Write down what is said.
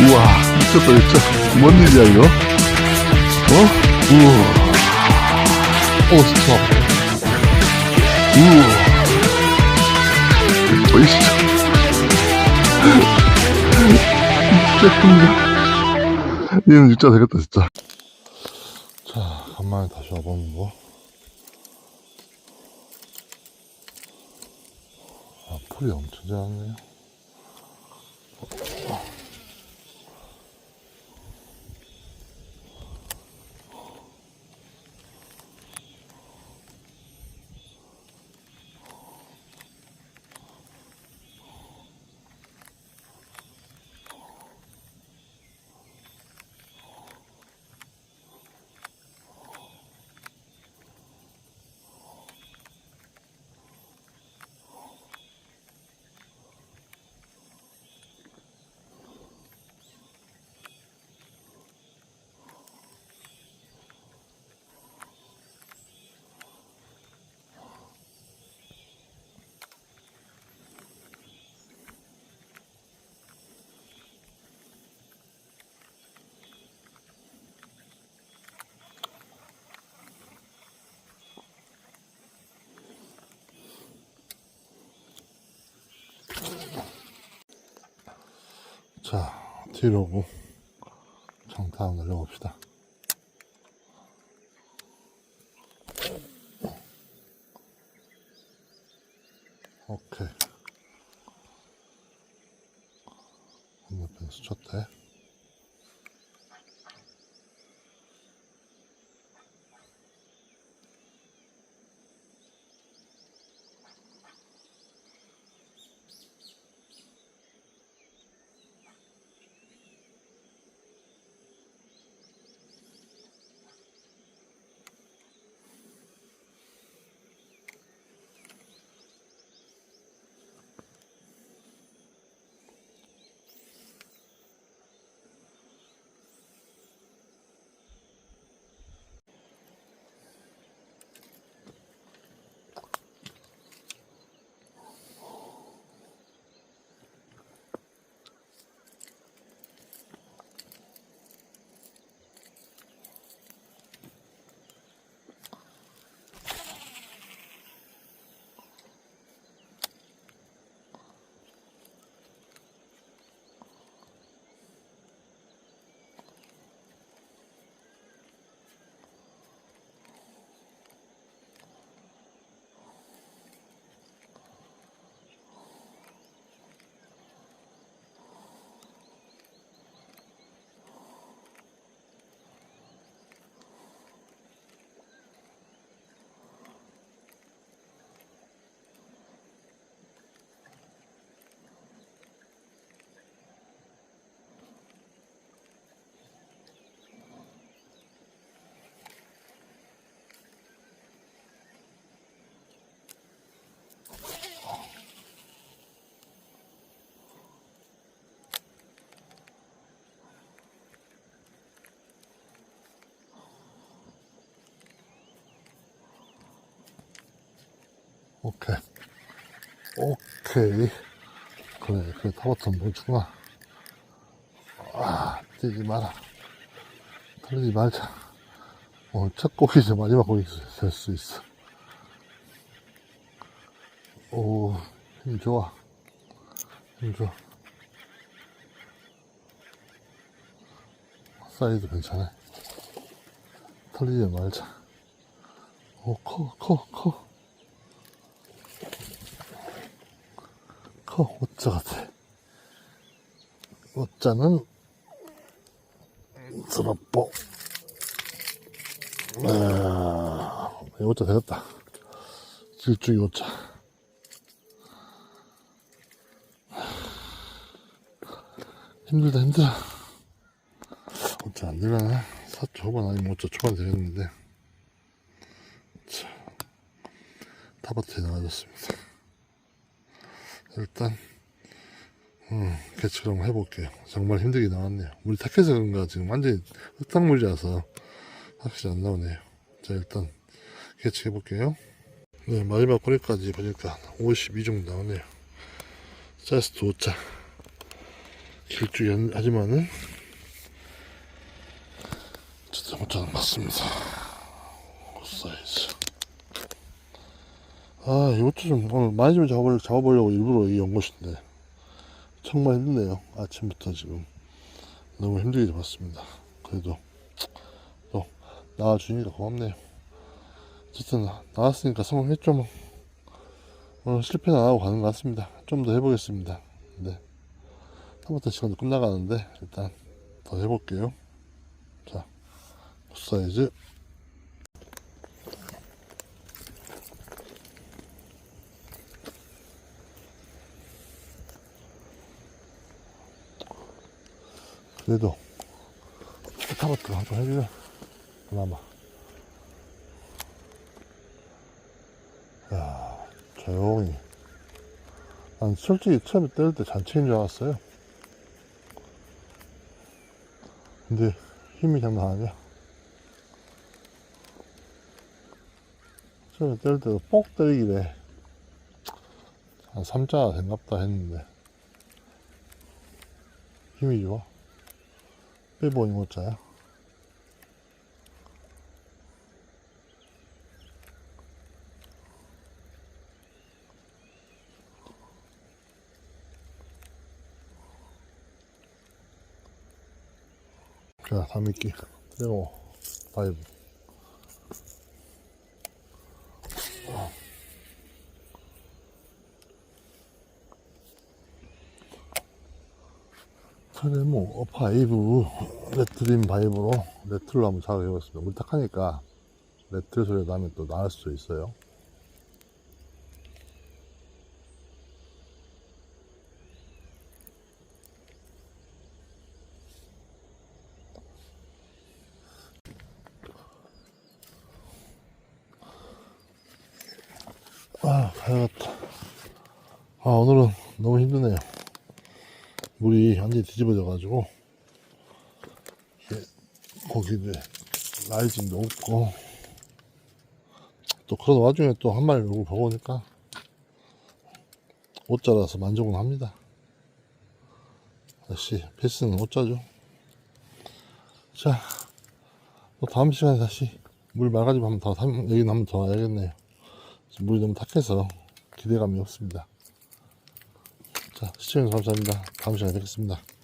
우와, 미쳤다, 진짜. 뭔 일이야, 이거? 어? 우와. 오, 진짜. 우와. 어이, 진짜. 진짜 큰다. 얘는 진짜 되겠다, 진짜. 자, 간만에 다시 와보는 거. 아, 풀이 엄청 작네요. 자, 뒤로 오고 장타 한번 날려봅시다. 오케이. 건너편에서 쳤대. 오케이. 오케이. 그래, 그래, 타버튼 멈추구나. 아, 뛰지 마라. 털리지 말자. 어, 첫 곡이죠. 마지막 곡이 될수 있어. 오, 힘 좋아. 힘 좋아. 사이즈 괜찮아. 털리지 말자. 오, 커, 커, 커. 커, 오자 같아. 오자는 스럽고. 아, 이 오자 되겠다. 질주기 오자. 힘들다, 힘들어. 오자 안 되려나? 사 초반 아니면 오자 초반 되겠는데. 자, 타바트에 나와줬습니다. 일단 음, 개척을 한번 해볼게요. 정말 힘들게 나왔네요. 물이 탁해서 그런가 지금 완전히 흙탕물이라서 확실히 안 나오네요. 자 일단 개척해볼게요. 네 마지막 꼬리까지 보니까 52 정도 나오네요. 사이즈도 5자 길쭉이 하지만은 진짜 5자는 맞습니다 사이즈 아 이것도 좀 오늘 많이 좀 잡아보려고, 잡아보려고 일부러 이온 것인데. 정말 힘드네요 아침부터 지금. 너무 힘들게 잡았습니다. 그래도 또 나와주니까 고맙네요. 어쨌든 나왔으니까 성공했죠 뭐. 오늘 실패는 안 하고 가는 것 같습니다. 좀 더 해보겠습니다. 네. 한번더 시간도 끝나가는데 일단 더 해볼게요. 자 사이즈 그래도 타버트 한번 해주려 그나마. 야 조용히. 난 솔직히 처음에 때릴 때 잔치인 줄 알았어요. 근데 힘이 장난 아니야. 처음에 때릴 때도 뻑 때리기래. 한 3자 된갑다 했는데. 힘이 좋아 빼보니 못자야. 자, 담미끼. 그리고 바이브 그래 뭐 바이브 레트린 바이브로 레트로 한번 작업해봤습니다. 물 탁하니까 레트 소리 나면 또 나을 수도 있어요. 아 가야겠다. 아 오늘은 너무 힘드네요 물이 완전히 뒤집어져 가지고 고기들 라이징도 없고 또 그런 와중에 또 한 마리 보고 오니까 옷자라서 만족은 합니다. 역시 패스는 옷자죠. 자또 다음 시간에 다시 물 맑아지면 한번 더 담- 여기는 한번 더 와야겠네요. 물이 너무 탁해서 기대감이 없습니다 자, 시청해주셔서 감사합니다. 다음 시간에 뵙겠습니다.